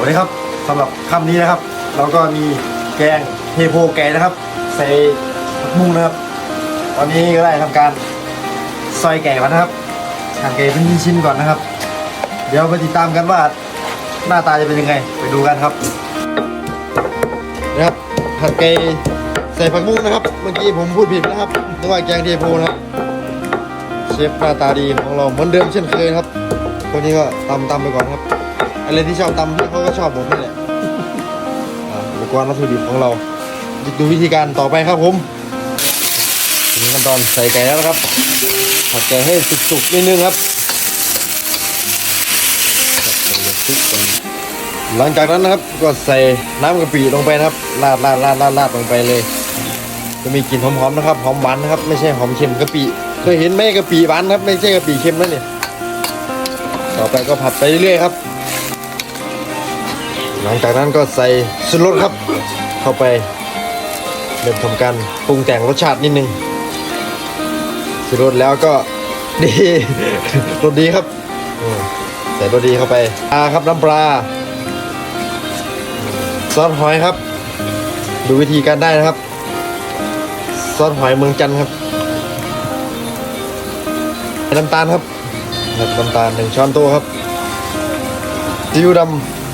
วัสดีครับสำหรับคำนี้นะครับ เราก็มีแกงเทโพแกงนะครับ ใส่ผักบุ้งนะครับตอนนี้ก็ได้ทำการซอยแกงแล้วนะครับหั่นแกงเป็นชิ้นๆก่อนนะครับ เดี๋ยวไปติดตามกันว่าหน้าตาจะเป็นยังไง ไปดูกันครับนะครับผัดแกงใส่ผักบุ้งนะครับ เมื่อกี้ผมพูดผิดนะครับนึกว่าแกงเทโพนะครับเชฟหน้าตาดีของเราเหมือนเดิมเช่นเคยนะครับคนนี้ก็ตำตำไปก่อนครับ อะไรที่ชอบตำเขาก็ชอบผมนี่แหละอ่าอุปกรณ์วัตถุดิบของเราดูวิธีการต่อไปครับผมถึงขั้นตอนใส่ไก่แล้วนะครับ ผัดไก่ให้สุกๆนิดนึงครับหลังจากนั้นนะครับก็ใส่น้ำกะปิลงไปนะครับราดราดราดราดราดลงไปเลย จะมีกลิ่นหอมๆนะครับหอมหวานนะครับ ไม่ใช่หอมเค็มกะปิเคยเห็นไหมกะปิหวานครับ ไม่ใช่กะปิเค็มนะเนี่ยต่อไปก็ผัดไปเรื่อยๆครับ หลังจากนั้นก็ใส่ชูรสครับ เข้าไปเริ่มทำการปรุงแต่งรสชาตินิดนึงชูรสแล้วก็ดีรสดีครับใส่รสดีเข้าไปปลาครับน้ำปลาซอสหอยครับ ดูวิธีการได้นะครับซอสหอยเมืองจันทร์ครับน้ำตาลครับน้ำตาลหนึ่งช้อนโต๊ะครับซีอิ๊วดำ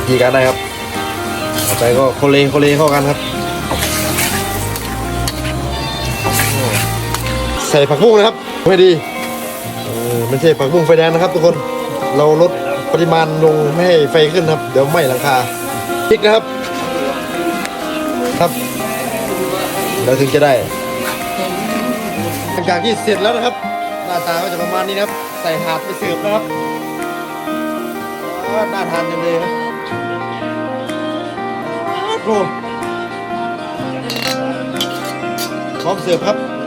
วิธีการได้ครับต่อไปก็โคเลโคเลเข้ากันครับ ใส่ผักบุ้งนะครับไม่ดีเออไม่ใช่ผักบุ้งไฟแดงนะครับทุกคนเราลดปริมาณลงไม่ให้ไฟขึ้นครับ เดี๋ยวไหม้หลังคาพริกนะครับ ครับเราถึงจะได้หลังจากที่เสร็จแล้วนะครับหน้าตาก็จะประมาณนี้นะครับ ใส่ถาดไปเสิร์ฟนะครับน่าทานจังเลยนะ โอ้พร้อมเสิร์ฟครับ